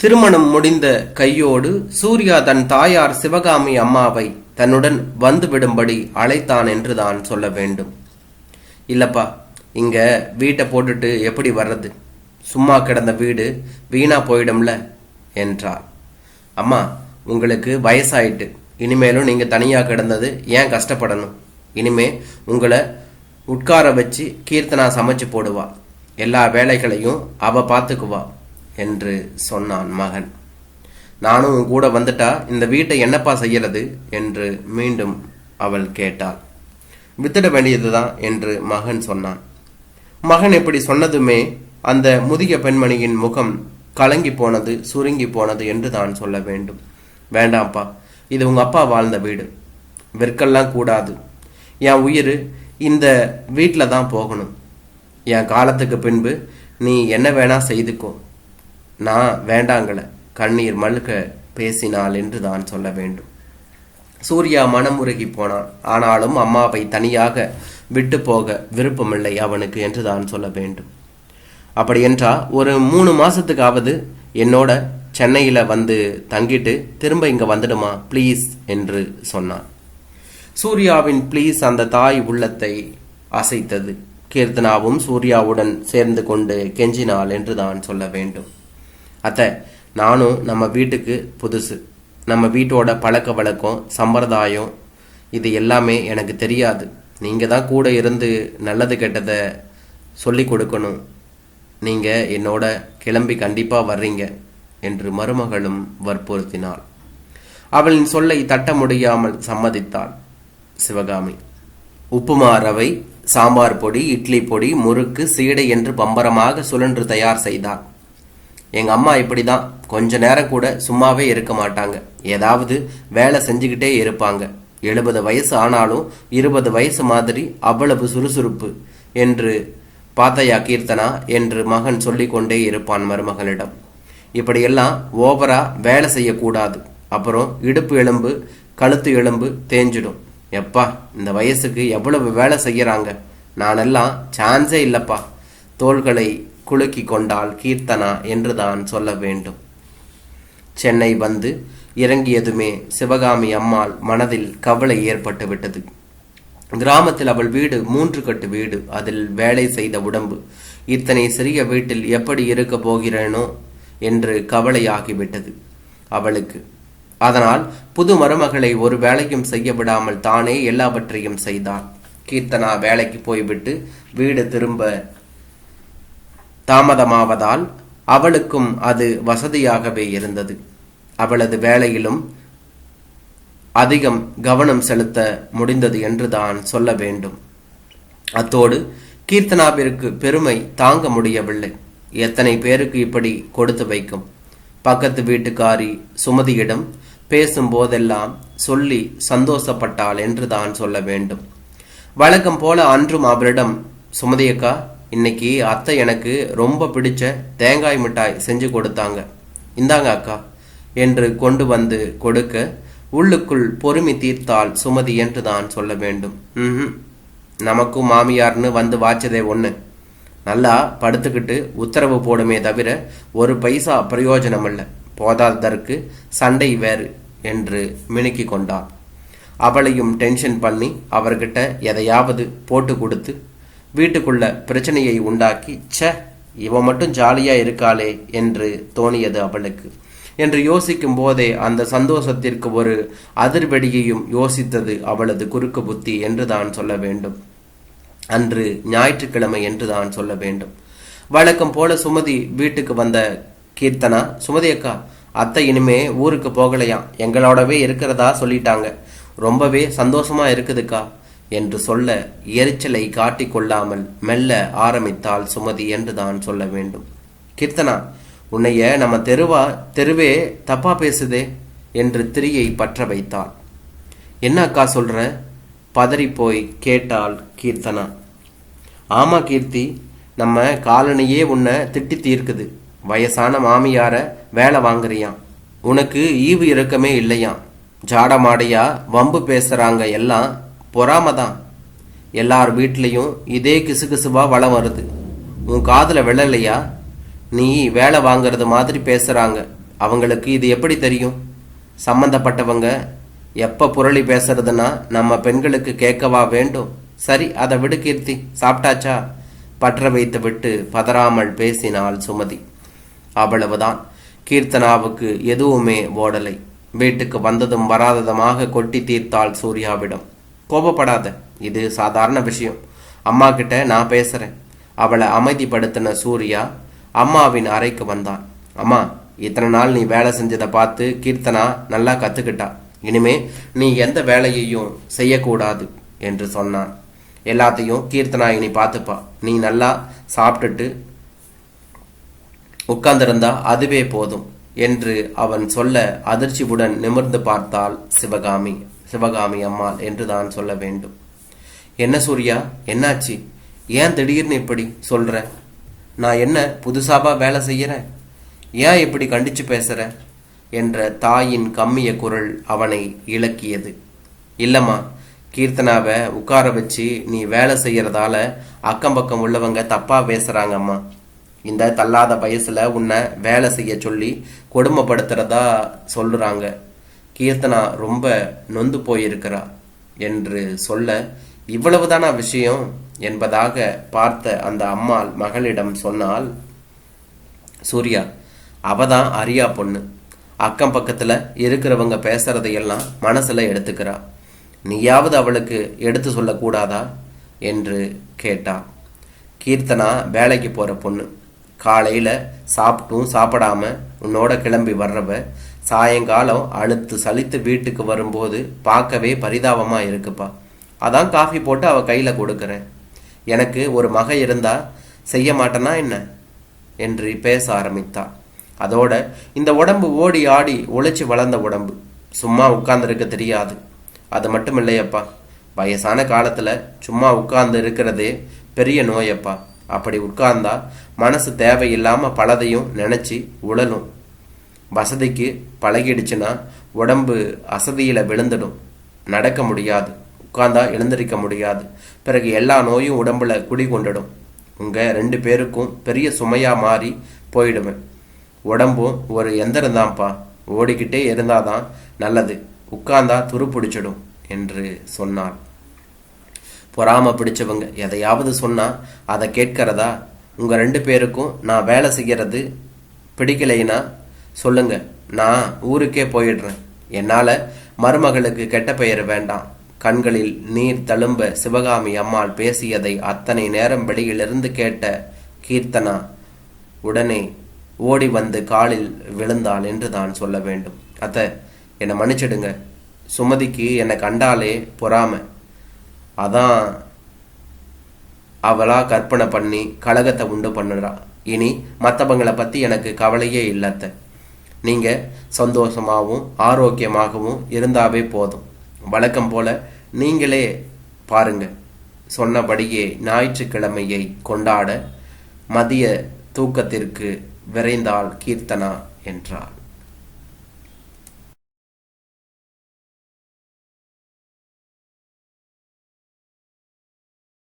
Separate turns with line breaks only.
திருமணம் முடிந்த கையோடு சூர்யா தன் தாயார் சிவகாமி அம்மாவை தன்னுடன் வந்துவிடும்படி அழைத்தான் என்று தான் சொல்ல வேண்டும். இல்லப்பா இங்க வீட்டை போட்டுட்டு எப்படி வர்றது? சும்மா கிடந்த வீடு வீணா போயிடும்ல என்றார் அம்மா உங்களுக்கு வயசாயிட்டு இனிமேலும் நீங்க தனியா கிடந்தது ஏன் கஷ்டப்படணும்? இனிமே உங்களை உட்கார வச்சு கீர்த்தனா சமைச்சு போடுவா. எல்லா வேலைகளையும் அவ பார்த்துக்குவா. என்று சொன்னான் மகன். நானும் கூட வந்துட்டா இந்த வீட்டை என்னப்பா செய்யறது? என்று மீண்டும் அவள் கேட்டாள். வித்திட வேண்டியதுதான் என்று மகன் சொன்னான். மகன் இப்படி சொன்னதுமே அந்த முதிய பெண்மணியின் முகம் கலங்கி போனது சுருங்கி போனது என்று தான் சொல்ல வேண்டும். வேண்டாம்ப்பா இது உங்க அப்பா வாழ்ந்த வீடு. விற்கெல்லாம் கூடாது. என் உயிர் இந்த வீட்டில் தான் போகணும். என் காலத்துக்கு பின்பு நீ என்ன வேணா செய்துக்கோ. நான் வேண்டாங்கள கண்ணீர் மல்க பேசினாள் என்று தான் சொல்ல வேண்டும். சூர்யா மனமுருகி போனான். ஆனாலும் அம்மாவை தனியாக விட்டு போக விருப்பமில்லை அவனுக்கு என்று தான் சொல்ல வேண்டும். அப்படி ஒரு மூணு மாசத்துக்காவது என்னோட சென்னையில் வந்து தங்கிட்டு திரும்ப இங்கே வந்துடுமா ப்ளீஸ் என்று சொன்னான். சூர்யாவின் ப்ளீஸ் அந்த தாய் உள்ளத்தை அசைத்தது. கீர்த்தனாவும் சூர்யாவுடன் சேர்ந்து கொண்டு கெஞ்சினாள் என்று தான் சொல்ல வேண்டும். அத்தை நானும் நம்ம வீட்டுக்கு புதுசு. நம்ம வீட்டோட பழக்க வழக்கம் சம்பிரதாயம் இது எல்லாமே எனக்கு தெரியாது. நீங்கள் தான் கூட இருந்து நல்லது கெட்டதை சொல்லி கொடுக்கணும். நீங்கள் என்னோட கிளம்பி கண்டிப்பாக வர்றீங்க என்று மருமகளும் வற்புறுத்தினாள். அவளின் சொல்லை தட்ட முடியாமல் சம்மதித்தாள் சிவகாமி. உப்புமா ரவை சாம்பார் பொடி இட்லி பொடி முறுக்கு சீடை என்று பம்பரமாக சுழன்று தயார் செய்தான் எங்கள் அம்மா இப்படி தான் கொஞ்ச நேரம் கூட சும்மாவே இருக்க மாட்டாங்க. ஏதாவது வேலை செஞ்சுக்கிட்டே இருப்பாங்க. எழுபது வயசு ஆனாலும் இருபது வயசு மாதிரி அவ்வளவு சுறுசுறுப்பு என்று பாத்தையா கீர்த்தனா என்று மகன் சொல்லிக்கொண்டே இருப்பான் மருமகளிடம். இப்படியெல்லாம் ஓவரா வேலை செய்யக்கூடாது. அப்புறம் இடுப்பு எலும்பு கழுத்து எலும்பு தேஞ்சிடும். எப்பா இந்த வயசுக்கு எவ்வளவு வேலை செய்யறாங்க? நானெல்லாம் சான்ஸே இல்லப்பா. தோள்களை குலுக்கி கொண்டாள் கீர்த்தனா என்றுதான் சொல்ல வேண்டும். சென்னை வந்து இறங்கியதுமே சிவகாமி அம்மாள் மனதில் கவலை ஏற்பட்டு விட்டது. கிராமத்தில் அவள் வீடு மூன்று கட்டு வீடு. அதில் வேலை செய்த உடம்பு. இத்தனை சிறிய வீட்டில் எப்படி இருக்க போகிறேனோ என்று கவலையாகிவிட்டது அவளுக்கு. அதனால் புது மருமகளை ஒரு வேலையும் செய்ய விடாமல் தானே எல்லாவற்றையும் செய்தாள். கீர்த்தனா வேலைக்கு போய்விட்டு வீடு திரும்ப தாமதமாவதால் அவளுக்கும் அது வசதியாகவே இருந்தது. அவளது வேலையிலும் அதிகம் கவனம் செலுத்த முடிந்தது என்று தான் சொல்ல வேண்டும். அத்தோடு கீர்த்தனாவிற்கு பெருமை தாங்க முடியவில்லை. எத்தனை பேருக்கு இப்படி கொடுத்து வைக்கும்? பக்கத்து வீட்டுக்காரி சுமதியிடம் பேசும் போதெல்லாம் சொல்லி சந்தோஷப்பட்டாள் என்று தான் சொல்ல வேண்டும். வழக்கம் போல அன்றும் அவரிடம் சுமதியக்கா இன்னைக்கு அத்தை எனக்கு ரொம்ப பிடிச்ச தேங்காய் மிட்டாய் செஞ்சு கொடுத்தாங்க. இந்தாங்க அக்கா என்று கொண்டு வந்து கொடுக்க உள்ளுக்குள் பொறுமை தீர்த்தால் சுமதி என்று தான் சொல்ல வேண்டும். ம் நமக்கும் மாமியார்னு வந்து வாச்சதே ஒன்று நல்லா படுத்துக்கிட்டு உத்தரவு போடுமே தவிர ஒரு பைசா பிரயோஜனம் இல்லை போதாததற்கு சண்டை வேறு என்று மினுக்கி கொண்டாள். அவளையும் டென்ஷன் பண்ணி அவர்கிட்ட எதையாவது போட்டு கொடுத்து வீட்டுக்குள்ள பிரச்சனையை உண்டாக்கி ச இவன் மட்டும் ஜாலியா இருக்காளே என்று தோணியது அவளுக்கு. என்று யோசிக்கும் போதே அந்த சந்தோஷத்திற்கு ஒரு அதிர்வெடியையும் யோசித்தது அவளது குறுக்கு புத்தி என்று தான் சொல்ல வேண்டும். அன்று ஞாயிற்றுக்கிழமை என்று தான் சொல்ல வேண்டும். வழக்கம் போல சுமதி வீட்டுக்கு வந்த கீர்த்தனா சுமதி அக்கா அத்தை இனிமே ஊருக்கு போகலையாம். எங்களோடவே இருக்கிறதா? சொல்லிட்டாங்க. ரொம்பவே சந்தோஷமா இருக்குதுக்கா. என்று சொல்ல எரிச்சலை காட்டிக் கொள்ளாமல் மெல்ல ஆரம்பித்தாள் சுமதி என்று தான் சொல்ல வேண்டும். கீர்த்தனா உன்னைய நம்ம தெருவா தெருவே தப்பா பேசுதே என்று திரியை பற்ற வைத்தாள். என்ன அக்கா சொல்ற? பதறி போய் கேட்டாள் கீர்த்தனா. ஆமா கீர்த்தி நம்ம காலனியே உன்னை திட்டி தீர்க்குது. வயசான மாமியார வேலை வாங்குறியாம். உனக்கு ஈவு இறக்கமே இல்லையாம். ஜாடமாடையா வம்பு பேசுறாங்க எல்லாம் பொறாம தான் எல்லார் வீட்லேயும் இதே கிசுகிசுவாக வளம் வருது. உன் காதில் விழலையா? நீ வேலை வாங்குறது மாதிரி பேசுகிறாங்க அவங்களுக்கு இது எப்படி தெரியும்? சம்பந்தப்பட்டவங்க எப்போ புரளி பேசுறதுன்னா நம்ம பெண்களுக்கு கேட்கவா வேண்டும். சரி அதை விடு கீர்த்தி. சாப்பிட்டாச்சா? பற்ற வைத்து விட்டு பதறாமல் பேசினாள் சுமதி. அவ்வளவுதான். கீர்த்தனாவுக்கு எதுவுமே ஓடலை. வீட்டுக்கு வந்ததும் வராததுமாக கொட்டி தீர்த்தாள் சூர்யாவிடம். கோபப்படாத. இது சாதாரண விஷயம். அம்மா கிட்ட நான் பேசுறேன். அவளை அமைதிப்படுத்தின சூர்யா அம்மாவின் அறைக்கு வந்தான் அம்மா இத்தனை நாள் நீ வேலை செஞ்சதை பார்த்து கீர்த்தனா நல்லா கத்துக்கிட்டா. இனிமே நீ எந்த வேலையையும் செய்யக்கூடாது என்று சொன்னான். எல்லாத்தையும் கீர்த்தனா இனி பார்த்துப்பா. நீ நல்லா சாப்பிட்டுட்டு உட்கார்ந்திருந்தா அதுவே போதும் என்று அவன் சொல்ல அதிர்ச்சியுடன் நிமிர்ந்து பார்த்தாள் சிவகாமி. சிவகாமி அம்மாள் என்று தான் சொல்ல வேண்டும். என்ன சூர்யா என்னாச்சு? ஏன் திடீர்னு இப்படி சொல்ற? நான் என்ன புதுசாவா வேலை செய்யறேன் ஏன் இப்படி கண்டிச்சு பேசுற? என்ற தாயின் கம்மிய குரல் அவனை இலக்கியது. இல்லம்மா கீர்த்தனாவை உட்கார வச்சு நீ வேலை செய்யறதால அக்கம் பக்கம் உள்ளவங்க தப்பா பேசுறாங்கம்மா. இந்த தள்ளாத வயசுல உன்னை வேலை செய்ய சொல்லி கொடுமைப்படுத்துறதா சொல்கிறாங்க கீர்த்தனா ரொம்ப நொந்து போயிருக்கிறா என்று சொல்ல இவ்வளவுதானா விஷயம்? என்பதாக பார்த்த அந்த அம்மாள் மகளிடம் சொன்னால் சூர்யா அவதான் அரியா பொண்ணு. அக்கம் பக்கத்துல இருக்கிறவங்க பேசுறதையெல்லாம் மனசுல எடுத்துக்கிறா. நீயாவது அவளுக்கு எடுத்து சொல்லக்கூடாதா? என்று கேட்டா. கீர்த்தனா வேலைக்கு போற பொண்ணு. காலையில சாப்பிட்டும் சாப்பிடாம உன்னோட கிளம்பி வர்றவ சாயங்காலம் அழுத்து சலித்து வீட்டுக்கு வரும்போது பார்க்கவே பரிதாபமா இருக்குப்பா. அதான் காஃபி போட்டு அவ கையில கொடுக்குறேன். எனக்கு ஒரு மக இருந்தா செய்ய மாட்டேனா என்ன? என்று பேச ஆரம்பித்தா. அதோட இந்த உடம்பு ஓடி ஆடி உழைச்சி வளர்ந்த உடம்பு. சும்மா உட்கார்ந்துருக்க தெரியாது. அது மட்டும் இல்லையப்பா வயசான காலத்துல சும்மா உட்கார்ந்து இருக்கிறதே பெரிய நோயப்பா. அப்படி உட்கார்ந்தா மனசு தேவையில்லாம பலதையும் நினைச்சு உழலும். வசதிக்கு பழகிடுச்சுன்னா உடம்பு அசதியில் விழுந்துடும். நடக்க முடியாது. உட்கார்ந்தா எழுந்திருக்க முடியாது. பிறகு எல்லா நோயும் உடம்புல குடிகொண்டுடும். கொண்டுடும் ரெண்டு பேருக்கும் பெரிய சுமையாக மாறி போயிடுவேன் உடம்பும் ஒரு எந்திரம் தான்ப்பா ஓடிக்கிட்டே இருந்தாதான் நல்லது. உட்கார்ந்தா துரு பிடிச்சிடும் என்று சொன்னார் பொறாம பிடிச்சவங்க எதையாவது சொன்னால் அதை கேட்கிறதா? உங்கள் ரெண்டு பேருக்கும் நான் வேலை செய்கிறது பிடிக்கலைன்னா சொல்லுங்க. நான் ஊருக்கே போயிடுறேன். என்னால மருமகளுக்கு கெட்ட பெயர் வேண்டாம். கண்களில் நீர் தழும்ப சிவகாமி அம்மாள் பேசியதை அத்தனை நேரம் வெளியிலிருந்து கேட்ட கீர்த்தனா உடனே ஓடி வந்து காலில் விழுந்தாள் என்று தான் சொல்ல வேண்டும். அத்த என்னை மன்னிச்சிடுங்க. சுமதிக்கு என்னை கண்டாலே பொறாம. அதான் அவளா கற்பனை பண்ணி கழகத்தை உண்டு பண்ணுறா. இனி மற்றவங்களை பற்றி எனக்கு கவலையே இல்லத்த நீங்கள் சந்தோஷமாகவும் ஆரோக்கியமாகவும் இருந்தாவே போதும். வழக்கம் போல நீங்களே பாருங்கள் சொன்னபடியே ஞாயிற்றுக்கிழமையை கொண்டாட மதிய தூக்கத்திற்கு விரைந்தாள் கீர்த்தனா என்றார்.